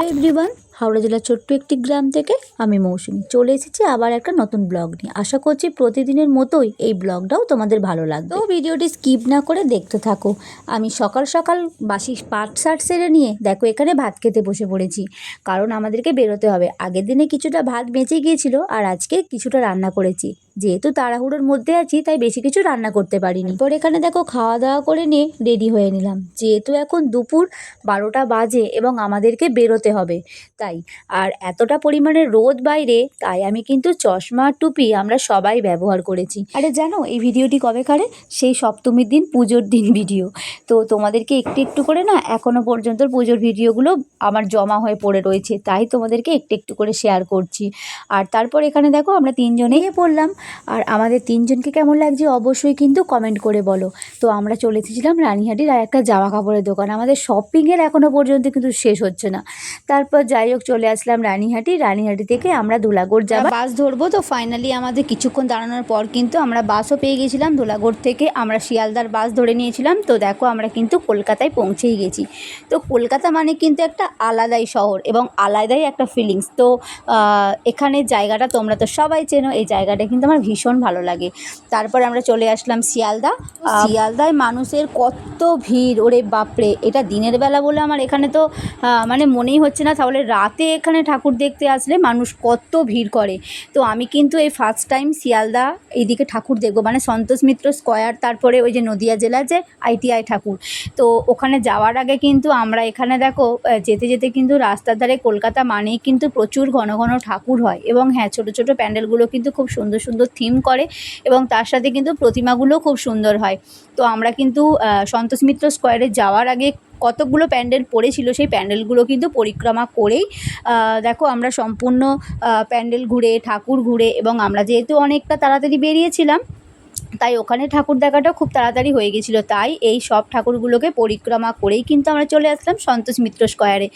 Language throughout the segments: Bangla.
Hello everyone. হাওড়া জেলার ছোট্ট একটি গ্রাম থেকে আমি মৌসুমি। চলে এসেছি আবার একটা নতুন ব্লগ নিয়ে। আশা করছি প্রতিদিনের মতোই এই ব্লগটাও তোমাদের ভালো লাগবে। তো ভিডিওটি স্কিপ না করে দেখতে থাকো। আমি সকাল সকাল বাসি পাট শার্ট সেরে নিয়ে দেখো এখানে ভাত খেতে বসে পড়েছি। কারণ আমাদেরকে বেরোতে হবে। আগের দিনে কিছুটা ভাত বেঁচে গিয়েছিল আর আজকে কিছুটা রান্না করেছি। যেহেতু তাড়াহুড়োর মধ্যে আছি, তাই বেশি কিছু রান্না করতে পারিনি। পর এখানে দেখো খাওয়া দাওয়া করে নিয়ে রেডি হয়ে নিলাম। যেহেতু এখন দুপুর বারোটা বাজে এবং আমাদেরকে বেরোতে হবে, তাই আর এতটা পরিমাণে রোদ বাইরে, তাই আমি কিন্তু চশমা টুপি আমরা সবাই ব্যবহার করেছি। আরে জানো, এই ভিডিওটি কবে কারে সেই সপ্তমীর দিন পুজোর দিন ভিডিও। তো তোমাদেরকে একটু একটু করে না, এখনও পর্যন্ত পুজোর ভিডিওগুলো আমার জমা হয়ে পড়ে রয়েছে, তাই তোমাদেরকে একটু একটু করে শেয়ার করছি। আর তারপর এখানে দেখো, আমরা তিনজনেই পড়লাম। আর আমাদের তিনজনকে কেমন লাগছে অবশ্যই কিন্তু কমেন্ট করে বলো। তো আমরা চলে এসেছিলাম রানীহাটির আর একটা জামা কাপড়ের দোকান। আমাদের শপিংয়ের এখনও পর্যন্ত কিন্তু শেষ হচ্ছে না। তারপর যাই হোক চলে আসলাম রানীহাটি। রানীহাটি থেকে আমরা ধুলাগড় যাব। বাস ধরবো, তো ফাইনালি আমাদের কিছুক্ষণ দাঁড়ানোর পর কিন্তু আমরা বাসও পেয়ে গেছিলাম। ধুলাগড় থেকে আমরা শিয়ালদার বাস ধরে নিয়েছিলাম। তো দেখো আমরা কিন্তু কলকাতায় পৌঁছেই গেছি। তো কলকাতা মানে কিন্তু একটা আলাদাই শহর এবং আলাদাই একটা ফিলিংস তো এখানে জায়গাটা তোমরা তো সবাই চেনো, এই জায়গাটা কিন্তু আমার ভীষণ ভালো লাগে। তারপর আমরা চলে আসলাম শিয়ালদা। শিয়ালদায় মানুষের কত ভিড়, ওরে বাপরে! এটা দিনের বেলা বলে আমার এখানে তো মানে মনেই হচ্ছে না। তাহলে রাতে এখানে ঠাকুর দেখতে আসলে মানুষ কত ভিড় করে। তো আমি কিন্তু এই ফার্স্ট টাইম শিয়ালদা এইদিকে ঠাকুর দেখব। মানে সন্তোষ মিত্র স্কোয়ার, তারপরে ওই যে নদিয়া জেলার যে আইটিআই ঠাকুর। তো ওখানে যাওয়ার আগে কিন্তু আমরা এখানে দেখো যেতে যেতে কিন্তু রাস্তার ধারে কলকাতা মানেই কিন্তু প্রচুর ঘন ঘন ঠাকুর হয়। এবং হ্যাঁ ছোটো ছোটো প্যান্ডেলগুলো কিন্তু খুব সুন্দর সুন্দর থিম করে এবং তার সাথে কিন্তু প্রতিমাগুলো খুব সুন্দর হয়। তো আমরা কিন্তু সন্তোষ মিত্র স্কোয়ারে যাওয়ার আগে কতগুলো প্যান্ডেল পড়েছিল সেই প্যান্ডেলগুলো কিন্তু পরিক্রমা করেই দেখো আমরা সম্পূর্ণ প্যান্ডেল ঘুরে, ঠাকুর ঘুরে এবং আমরা যেহেতু অনেকটা তাড়াতাড়ি বেরিয়েছিলাম তাই ওখানে ঠাকুর দেখাটাও খুব তাড়াতাড়ি হয়ে গেছিল। তাই এই সব ঠাকুরগুলোকে পরিক্রমা করেই কিন্তু আমরা চলে আসলাম সন্তোষ মিত্র স্কোয়ারে।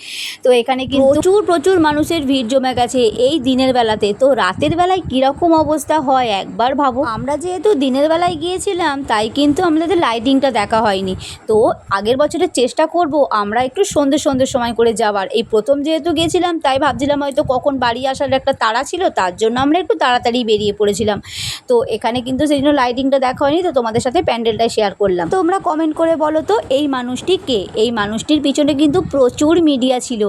তো এখানে কিন্তু প্রচুর প্রচুর মানুষের ভিড় জমে গেছে এই দিনের বেলাতে। তো রাতের বেলায় কীরকম অবস্থা হয় একবার ভাবো। আমরা যেহেতু দিনের বেলায় গিয়েছিলাম তাই কিন্তু আমাদের লাইটিংটা দেখা হয়নি। তো আগের বছরের চেষ্টা করব আমরা একটু সন্ধ্যে সন্ধ্যের সময় করে যাওয়ার। এই প্রথম যেহেতু গেছিলাম তাই ভাবছিলাম হয়তো কখন বাড়ি আসার একটা তাড়া ছিল তার জন্য আমরা একটু তাড়াতাড়ি বেরিয়ে পড়েছিলাম। তো এখানে কিন্তু সেই জন্য লাইটিংটা দেখা হয়নি তো তোমাদের সাথে প্যান্ডেলটাই শেয়ার করলাম। তোমরা কমেন্ট করে বলো তো এই মানুষটি কে? এই মানুষটির পিছনে কিন্তু প্রচুর মিডিয়া ছিল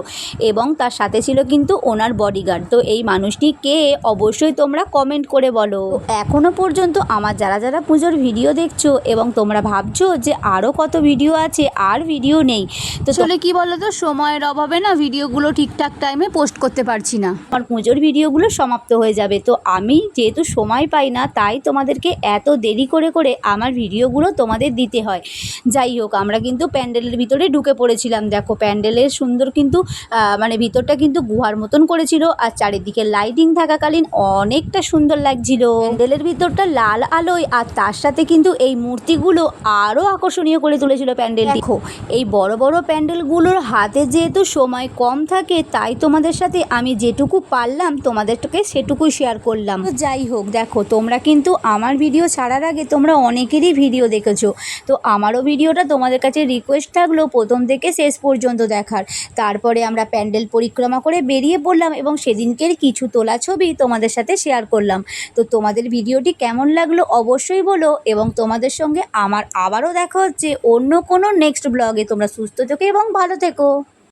এবং তার সাথে ছিল কিন্তু ওনার বডিগার্ড তো এই মানুষটি কে? অবশ্যই তোমরা কমেন্ট করে বলো। এখনও পর্যন্ত আমার যারা যারা পুজোর ভিডিও দেখছ এবং তোমরা ভাবছ যে আরও কত ভিডিও আছে আর ভিডিও নেই তো চলে কি বলো তো সময়ের অভাবে না ভিডিওগুলো ঠিকঠাক টাইমে পোস্ট করতে পারছি না। আমার পুজোর ভিডিওগুলো সমাপ্ত হয়ে যাবে। তো আমি যেহেতু সময় পাই না তাই তোমাদেরকে এত দেরি করে করে আমার ভিডিওগুলো তোমাদের দিতে হয়। যাই হোক, আমরা কিন্তু প্যান্ডেলের ভিতরে ঢুকে পড়েছিলাম। দেখো, প্যান্ডেলের সুন্দর কিন্তু মানে ভিতরটা কিন্তু গুহার মতন করেছিল। আর চারিদিকে লাইটিং থাকাকালীন অনেকটা সুন্দর লাগছিল। প্যান্ডেলের ভিতরটা লাল আলোয়, আর তার সাথে কিন্তু এই মূর্তিগুলো আরও আকর্ষণীয় করে তুলেছিল প্যান্ডেল দেখো, এই বড় বড় প্যান্ডেলগুলোর হাতে যেহেতু সময় কম থাকে, তাই তোমাদের সাথে আমি যেটুকু পারলাম, তোমাদেরকে সেটুকুই শেয়ার করলাম। যাই হোক, দেখো, তোমরা কিন্তু আমার ভিডিও ছাড়ার আগে তোমরা অনেকেরই ভিডিও দেখেছ। তো আমারও ভিডিওটা তোমাদের কাছে রিকোয়েস্ট থাকল প্রথম থেকে শেষ পর্যন্ত দেখার। তারপরে আমরা প্যান্ডেল পরিক্রমা করে বেরিয়ে পড়লাম এবং সেদিনকের কিছু তোলা ছবি তোমাদের সাথে শেয়ার করলাম। তো তোমাদের ভিডিওটি কেমন লাগল অবশ্যই বলো এবং তোমাদের সঙ্গে আমার আবারও দেখা হচ্ছে অন্য কোনো নেক্সট ব্লগে তোমরা সুস্থ থেকো এবং ভালো থেকো।